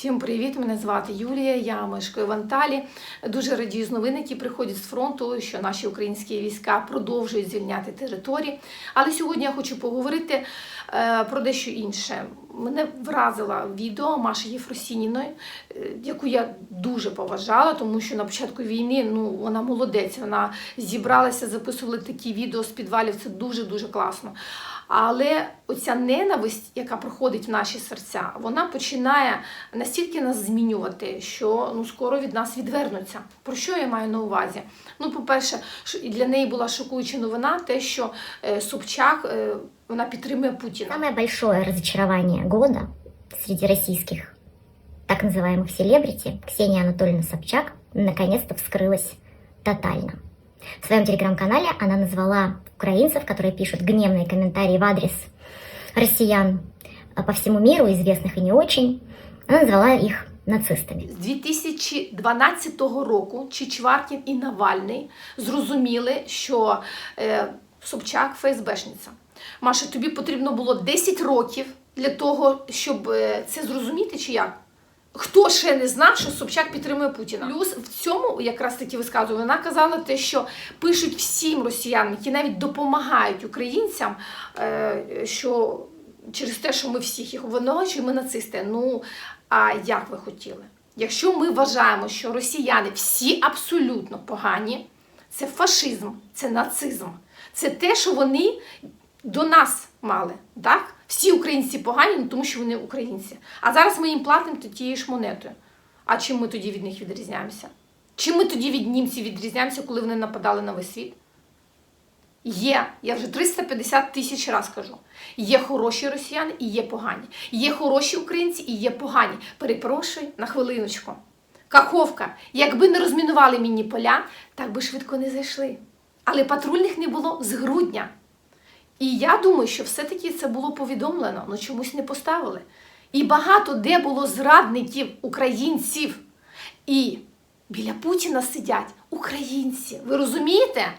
Всім привіт! Мене звати Юлія. Я мешкаю в Анталі. Дуже радію з новин, які приходять з фронту, що наші українські війська продовжують звільняти території. Але сьогодні я хочу поговорити е, про дещо інше. Мене вразило відео Маші Єфросініної, е, яку я дуже поважала, тому що на початку війни ну вона молодець. Вона зібралася, записували такі відео з підвалів. Це дуже дуже класно. Але оця ненависть, яка проходить в наші серця, вона починає настільки нас змінювати, що ну скоро від нас відвернуться. Про що я маю на увазі? Ну, по-перше, ш- і для неї була шокуюча новина, те, що е, Собчак е, вона підтримує Путіна. Самое большое разочарование года среди российских так называемых селебрити Ксения Анатольевна Собчак наконец-то вскрылась тотально. В своем телеграм-канале она назвала украинцев, которые пишут гневные комментарии в адрес россиян а, по всему миру, известных и не очень, она назвала их нацистами. З 2012 року Чичваркін і Навальний зрозуміли, що е, Собчак ФСБшниця. Маша, тобі потрібно було 10 років для того, щоб е, це зрозуміти, чи як? Хто ще не знав, що Собчак підтримує Путіна? Плюс в цьому якраз таки висказує, вона казала те, що пишуть всім росіянам, які навіть допомагають українцям, е, що через те, що ми всіх їх обвинувачуємо, ми нацисти. Ну а як ви хотіли? Якщо ми вважаємо, що росіяни всі абсолютно погані, це фашизм, це нацизм, це те, що вони до нас мали. Так? Всі українці погані, ну, тому що вони українці. А зараз ми їм платимо тією ж монетою. А чим ми тоді від них відрізняємося? Чим ми тоді від німців відрізняємося, коли вони нападали на весь світ? Є, я вже 350 тисяч раз кажу. Є хороші росіяни і є погані. Є хороші українці і є погані. Перепрошую на хвилиночку. Каховка, якби не розмінували мінні поля, так би швидко не зайшли. Але патрульних не було з грудня. І я думаю, що все-таки це було повідомлено, але чомусь не поставили. І багато де було зрадників українців. І біля Путіна сидять українці. Ви розумієте?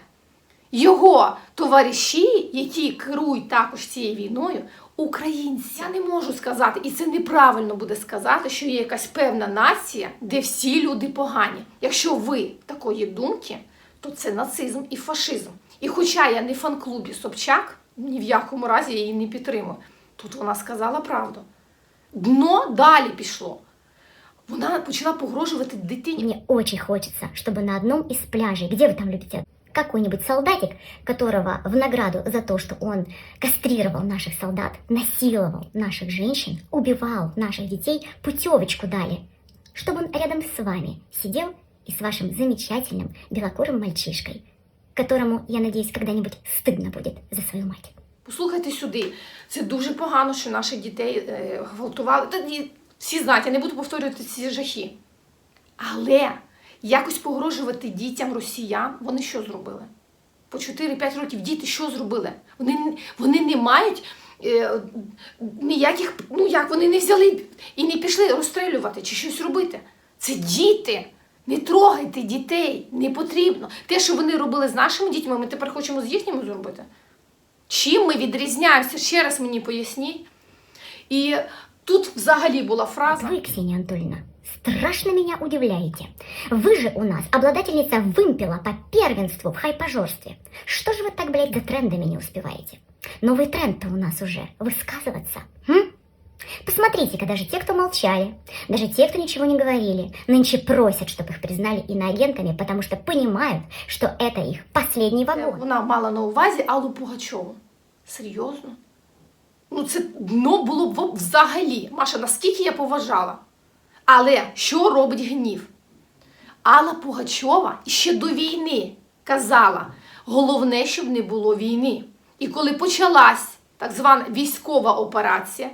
Його товариші, які керують також цією війною, українці. Я не можу сказати, і це неправильно буде сказати, що є якась певна нація, де всі люди погані. Якщо ви такої думки, то це нацизм і фашизм. І хоча я не фан-клубі Собчак, ні в якому разі я її не підтримую. Тут вона сказала правду. Дно далі пішло. Вона почала погрожувати И дитині. мне очень хочется, чтобы на одном из пляжей, где вы там любите, какой-нибудь солдатик, которого в награду за то, что он кастрировал наших солдат, насиловал наших женщин, убивал наших детей, путевочку дали, чтобы он рядом с вами сидел и с вашим замечательным белокурым мальчишкой, которому, я надеюсь, когда-нибудь стыдно будет за свою мать. Послухайте сюди, це дуже погано, що наших дітей е, гвалтували. Та всі знають, я не буду повторювати ці жахи. Але якось погрожувати дітям росіян, вони що зробили? По 4-5 років діти що зробили? Вони, вони не мають е, ніяких, ну як, вони не взяли і не пішли розстрілювати чи щось робити. Це діти. Не трогайте дітей, не потрібно. Те, що вони робили з нашими дітьми, ми тепер хочемо з їхніми зробити. Чим ми відрізняємося? Ще раз мені поясніть. І тут взагалі була фраза. Вы, Ксения Анатольевна, страшно меня удивляете. Вы же у нас обладательница вымпела по первенству в хайпажорстве. Что же вы так, блядь, за трендами не успеваете? Новый тренд-то у нас уже высказываться. М? Посмотрите-ка, даже те, кто молчали, даже те, кто ничего не говорили, нынче просят, чтобы их признали иноагентами, потому что понимают, что это их последний вагон. Вона мала на увазі Аллу Пугачову. Серйозно? Ну, це дно було б взагалі. Маша, наскільки я поважала. Але що робить гнів? Алла Пугачова ще до війни казала: головне, щоб не було війни. І коли почалась так звана військова операція,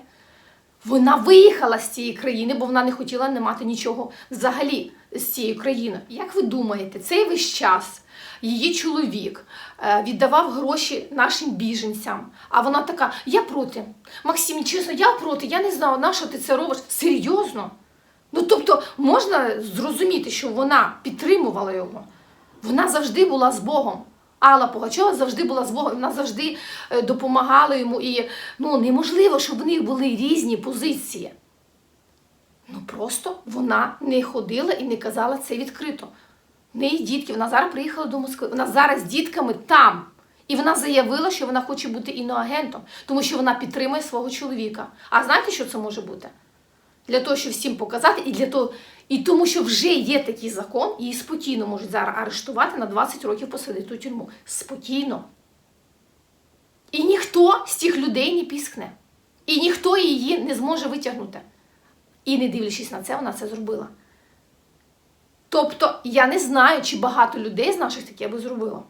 вона виїхала з цієї країни, бо вона не хотіла не мати нічого взагалі з цією країною. Як ви думаєте, цей весь час її чоловік е, віддавав гроші нашим біженцям, а вона така: я проти. Максим, чесно, я проти, я не знала, на що ти це робиш. Серйозно? Ну тобто можна зрозуміти, що вона підтримувала його. Вона завжди була з Богом. Алла Пугачова завжди була з Богом, вона завжди е, допомагала йому. І ну, неможливо, щоб в них були різні позиції. Ну просто вона не ходила і не казала це відкрито. В неї дітки, вона зараз приїхала до Москви, вона зараз з дітками там. І вона заявила, що вона хоче бути іноагентом, тому що вона підтримує свого чоловіка. А знаєте, що це може бути? Для того, щоб всім показати, і для того, і тому, що вже є такий закон, її спокійно можуть зараз арештувати на 20 років посадити у тюрму. Спокійно. І ніхто з тих людей не піскне. І ніхто її не зможе витягнути. І не дивлячись на це, вона це зробила. Тобто, я не знаю, чи багато людей з наших таке би зробило.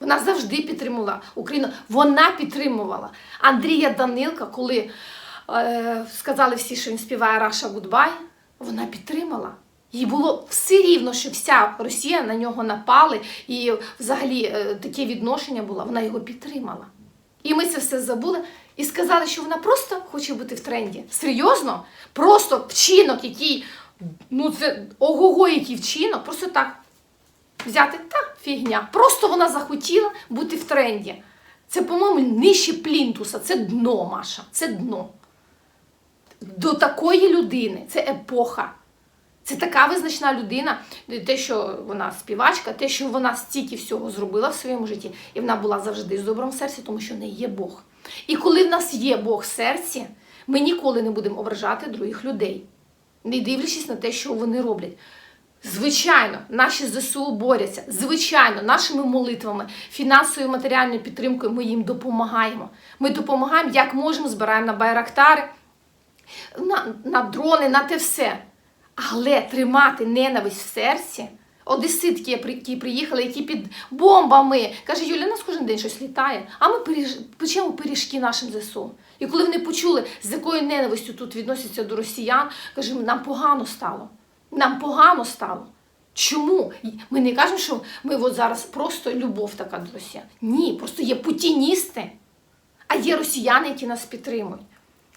Вона завжди підтримувала Україну. Вона підтримувала Андрія Данилка, коли сказали всі, що він співає Раша Гудбай. Вона підтримала. Їй було все рівно, що вся Росія на нього напали, і взагалі е, таке відношення було. Вона його підтримала. І ми це все забули і сказали, що вона просто хоче бути в тренді. Серйозно? Просто вчинок, який, ну це ого-го, який вчинок, просто так взяти та фігня. Просто вона захотіла бути в тренді. Це, по-моєму, нижче плінтуса, це дно, Маша, це дно. До такої людини це епоха. Це така визначна людина, те, що вона співачка, те, що вона стільки всього зробила в своєму житті, і вона була завжди з добром серці, тому що в неї є Бог. І коли в нас є Бог в серці, ми ніколи не будемо ображати других людей, не дивлячись на те, що вони роблять. Звичайно, наші ЗСУ борються. Звичайно, нашими молитвами, фінансовою матеріальною підтримкою ми їм допомагаємо. Ми допомагаємо, як можемо, збираємо на байрактари, на, на дрони, на те все. Але тримати ненависть в серці. Одеситки, які приїхали, які під бомбами. Каже, Юля, у нас кожен день щось літає, а ми печемо пиріжки нашим ЗСУ. І коли вони почули, з якою ненавистю тут відносяться до росіян, каже, нам погано стало. Нам погано стало. Чому? Ми не кажемо, що ми от зараз просто любов така до росіян. Ні, просто є путіністи, а є росіяни, які нас підтримують.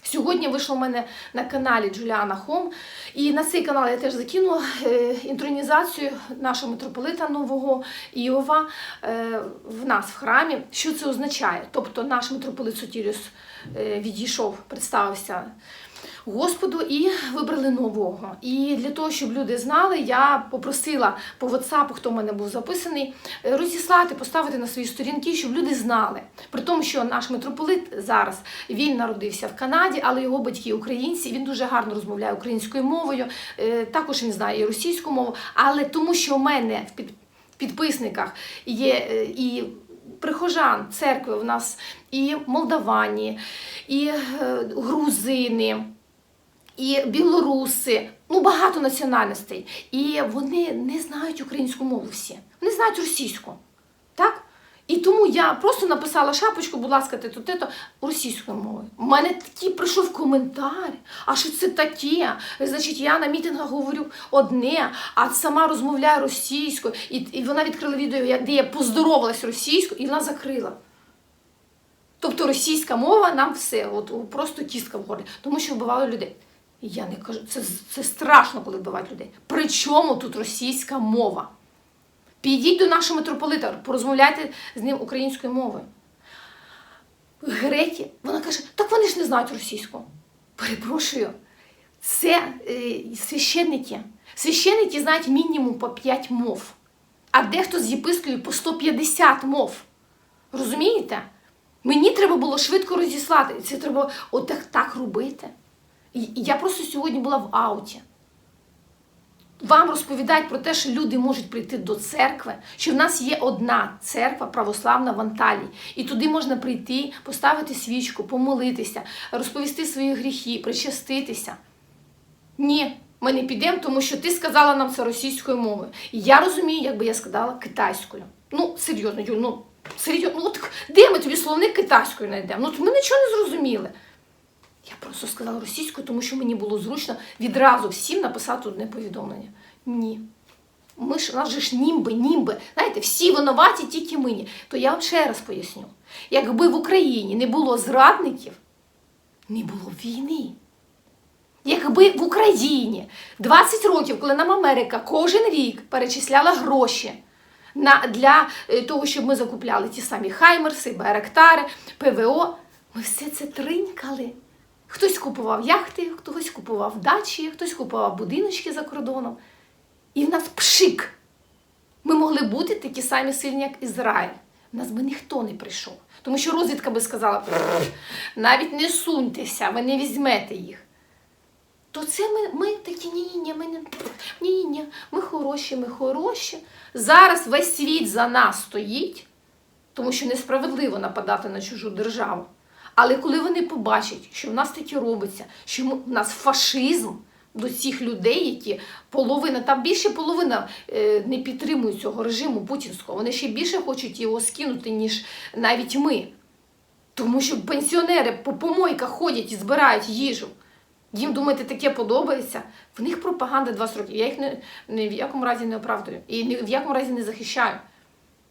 Сьогодні вийшло в мене на каналі Джуліана Хом, і на цей канал я теж закинула е, інтронізацію нашого митрополита нового Іова е, в нас в храмі. Що це означає? Тобто наш митрополит Сотіріус е, відійшов, представився Господу і вибрали нового. І для того, щоб люди знали, я попросила по WhatsApp, хто в мене був записаний, е, розіслати, поставити на свої сторінки, щоб люди знали. При тому, що наш митрополит зараз він народився в Канаді, але його батьки українці. Він дуже гарно розмовляє українською мовою. е, Також він знає і російську мову. Але тому, що в мене в підписниках є е, і прихожан церкви в нас і молдавані, і е, грузини і білоруси, ну багато національностей. І вони не знають українську мову всі. Вони знають російську. Так? І тому я просто написала шапочку, будь ласка, ти то то російською мовою. У мене такий прийшов коментар. А що це таке? Значить, я на мітингах говорю одне, а сама розмовляю російською. І, і вона відкрила відео, де я поздоровалась російською, і вона закрила. Тобто російська мова нам все, от просто кістка в горлі, тому що вбивали людей. Я не кажу, це, це страшно, коли вбивають людей. При чому тут російська мова? Підіть до нашого митрополита, порозмовляйте з ним українською мовою. Греки, вона каже, так вони ж не знають російську. Перепрошую, це е, священники. Священники знають мінімум по 5 мов, а дехто з єпископів по 150 мов. Розумієте? Мені треба було швидко розіслати. Це треба отак так робити. І я просто сьогодні була в ауті. Вам розповідають про те, що люди можуть прийти до церкви, що в нас є одна церква православна в Анталії. І туди можна прийти, поставити свічку, помолитися, розповісти свої гріхи, причаститися. Ні, ми не підемо, тому що ти сказала нам це російською мовою. І я розумію, якби я сказала китайською. Ну, серйозно, Юль, ну серйозно, ну так де ми тобі словник китайською знайдемо? Ну, от ми нічого не зрозуміли. Просто сказала російською, тому що мені було зручно відразу всім написати одне повідомлення. Ні. Ми ж, нас же ж німби, німби. Знаєте, всі винуваті, тільки ми ні. То я вам ще раз поясню. Якби в Україні не було зрадників, не було війни. Якби в Україні 20 років, коли нам Америка кожен рік перечисляла гроші на, для е, того, щоб ми закупляли ті самі Хаймерси, Байрактари, ПВО, ми все це тринькали. Хтось купував яхти, хтось купував дачі, хтось купував будиночки за кордоном. І в нас пшик. Ми могли бути такі самі сильні, як Ізраїль. В нас би ніхто не прийшов. Тому що розвідка би сказала, навіть не суньтеся, ви не візьмете їх. То це ми, ми такі, ні-ні-ні, ми не ні-ні-ні, ми хороші, ми хороші. Зараз весь світ за нас стоїть, тому що несправедливо нападати на чужу державу. Але коли вони побачать, що в нас таке робиться, що в нас фашизм до цих людей, які половина, там більше половина е, не підтримують цього режиму путінського, вони ще більше хочуть його скинути, ніж навіть ми. Тому що пенсіонери по помойках ходять і збирають їжу. Їм, думаєте, таке подобається? В них пропаганда 20 років. Я їх не, ні в якому разі не оправдую і ні в якому разі не захищаю.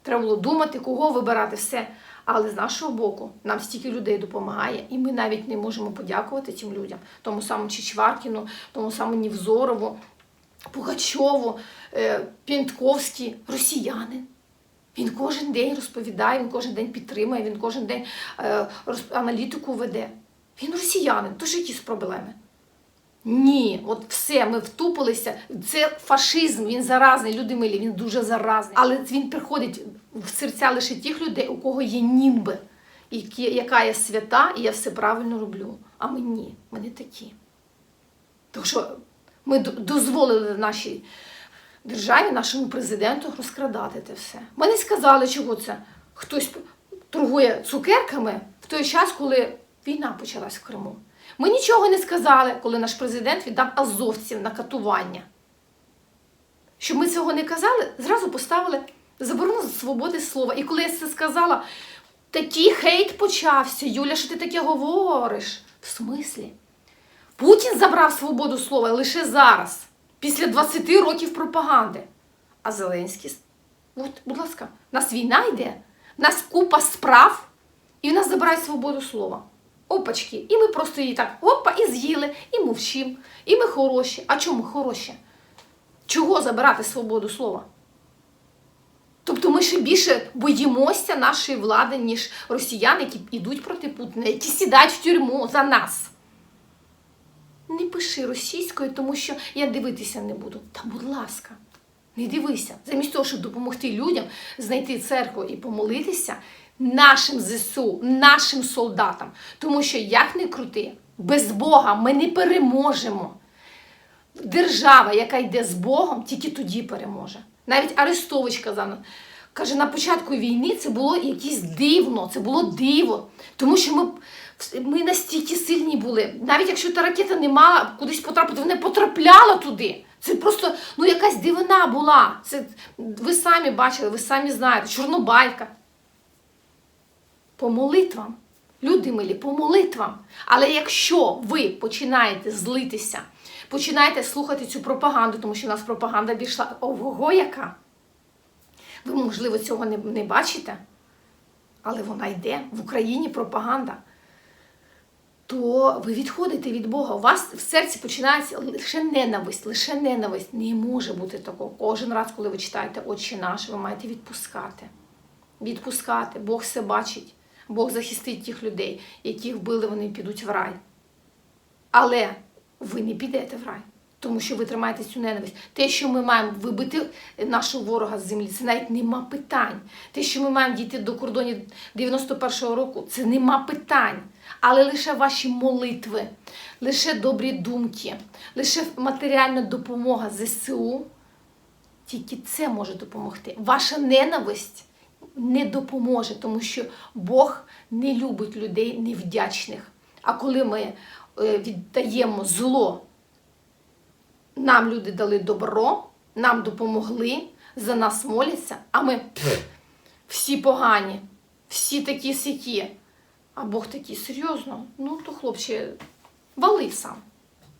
Треба було думати, кого вибирати, все. Але з нашого боку нам стільки людей допомагає, і ми навіть не можемо подякувати цим людям, тому самому Чичваркіну, тому самому Нівзорову, Пугачову, е, Пінтковський, росіянин. Він кожен день розповідає, він кожен день підтримує, він кожен день е, аналітику веде. Він росіянин, то ж якісь проблеми. Ні, от все, ми втупилися. Це фашизм, він заразний, люди милі, він дуже заразний. Але він приходить в серця лише тих людей, у кого є німби, яка є свята, і я все правильно роблю. А ми ні, ми не такі. Тому що ми дозволили нашій державі, нашому президенту розкрадати це все. Ми не сказали, чого це хтось торгує цукерками в той час, коли війна почалась в Криму. Ми нічого не сказали, коли наш президент віддав азовців на катування. Щоб ми цього не казали, зразу поставили заборону свободи слова. І коли я це сказала, такий хейт почався. Юля, що ти таке говориш? В смислі? Путін забрав свободу слова лише зараз, після 20 років пропаганди. А Зеленський, от, будь ласка, в нас війна йде, в нас купа справ, і в нас забирають свободу слова. Опачки, і ми просто її так опа і з'їли, і мовчим, і ми хороші. А чому хороші? Чого забирати свободу слова? Тобто ми ще більше боїмося нашої влади, ніж росіяни, які йдуть проти Путіна, які сідають в тюрму за нас. Не пиши російською, тому що я дивитися не буду. Та будь ласка, не дивися. Замість того, щоб допомогти людям знайти церкву і помолитися нашим ЗСУ, нашим солдатам. Тому що, як не крути, без Бога ми не переможемо. Держава, яка йде з Богом, тільки тоді переможе. Навіть Арестович казав, каже, на початку війни це було якесь дивно, це було диво. Тому що ми, ми настільки сильні були. Навіть якщо та ракета не мала кудись потрапити, вона потрапляла туди. Це просто ну, якась дивина була. Це, ви самі бачили, ви самі знаєте, Чорнобайка. По молитвам. Люди милі, по молитвам. Але якщо ви починаєте злитися, починаєте слухати цю пропаганду, тому що в нас пропаганда пішла ого яка. Ви, можливо, цього не, не бачите, але вона йде в Україні пропаганда. То ви відходите від Бога. У вас в серці починається лише ненависть, лише ненависть. Не може бути такого. Кожен раз, коли ви читаєте Отче наш, ви маєте відпускати. Відпускати. Бог все бачить. Бог захистить тих людей, яких вбили, вони підуть в рай. Але ви не підете в рай, тому що ви тримаєте цю ненависть. Те, що ми маємо вибити нашого ворога з землі, це навіть нема питань. Те, що ми маємо дійти до кордонів 91-го року, це нема питань. Але лише ваші молитви, лише добрі думки, лише матеріальна допомога ЗСУ, тільки це може допомогти. Ваша ненависть не допоможе, тому що Бог не любить людей невдячних. А коли ми е, віддаємо зло, нам люди дали добро, нам допомогли, за нас моляться, а ми пф, всі погані, всі такі сякі. А Бог такий, серйозно? Ну, то, хлопче, вали сам.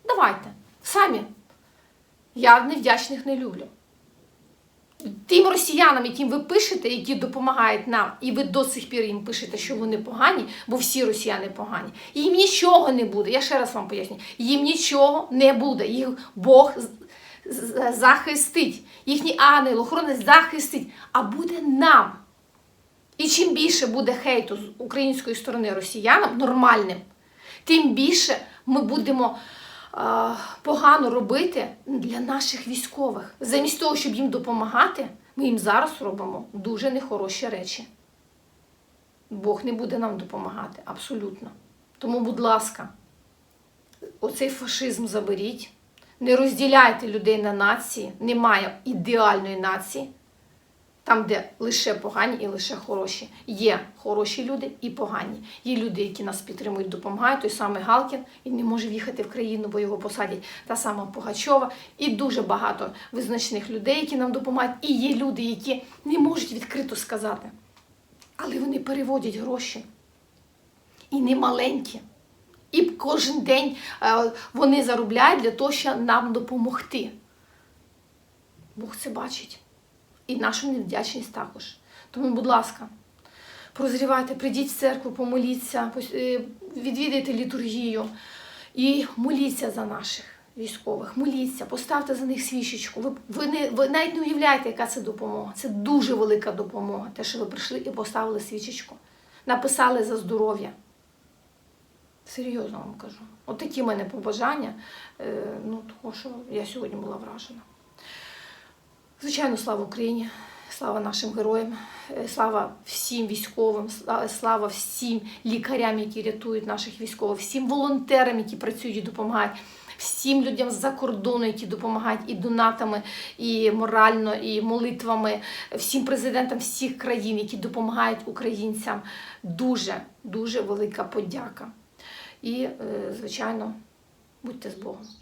Давайте, самі. Я невдячних не люблю тим росіянам, яким ви пишете, які допомагають нам, і ви до сих пір їм пишете, що вони погані, бо всі росіяни погані. Їм нічого не буде. Я ще раз вам поясню, їм нічого не буде. Їх Бог захистить. Їхній ангел, охоронець захистить, а буде нам. І чим більше буде хейту з української сторони росіянам нормальним, тим більше ми будемо погано робити для наших військових. Замість того, щоб їм допомагати, ми їм зараз робимо дуже нехороші речі. Бог не буде нам допомагати, абсолютно. Тому, будь ласка, оцей фашизм заберіть. Не розділяйте людей на нації. Немає ідеальної нації, там, де лише погані і лише хороші. Є хороші люди і погані. Є люди, які нас підтримують, допомагають. Той самий Галкін він не може в'їхати в країну, бо його посадять. Та сама Пугачова. І дуже багато визначних людей, які нам допомагають. І є люди, які не можуть відкрито сказати. Але вони переводять гроші. І не маленькі. І кожен день е, вони заробляють для того, щоб нам допомогти. Бог це бачить. І нашу невдячність також. Тому, будь ласка, прозрівайте, прийдіть в церкву, помоліться, е, відвідайте літургію і моліться за наших військових. Моліться, поставте за них свічечку. Ви, ви, не, ви навіть не уявляєте, яка це допомога. Це дуже велика допомога. Те, що ви прийшли і поставили свічечку. Написали за здоров'я. Серйозно вам кажу. От такі в мене побажання. Е, ну, того, що я сьогодні була вражена. Звичайно, слава Україні, слава нашим героям, е, слава всім військовим, слава всім лікарям, які рятують наших військових, всім волонтерам, які працюють і допомагають, всім людям з-за кордону, які допомагають і донатами, і морально, і молитвами, всім президентам всіх країн, які допомагають українцям. Дуже, дуже велика подяка. І, е, звичайно, будьте з Богом.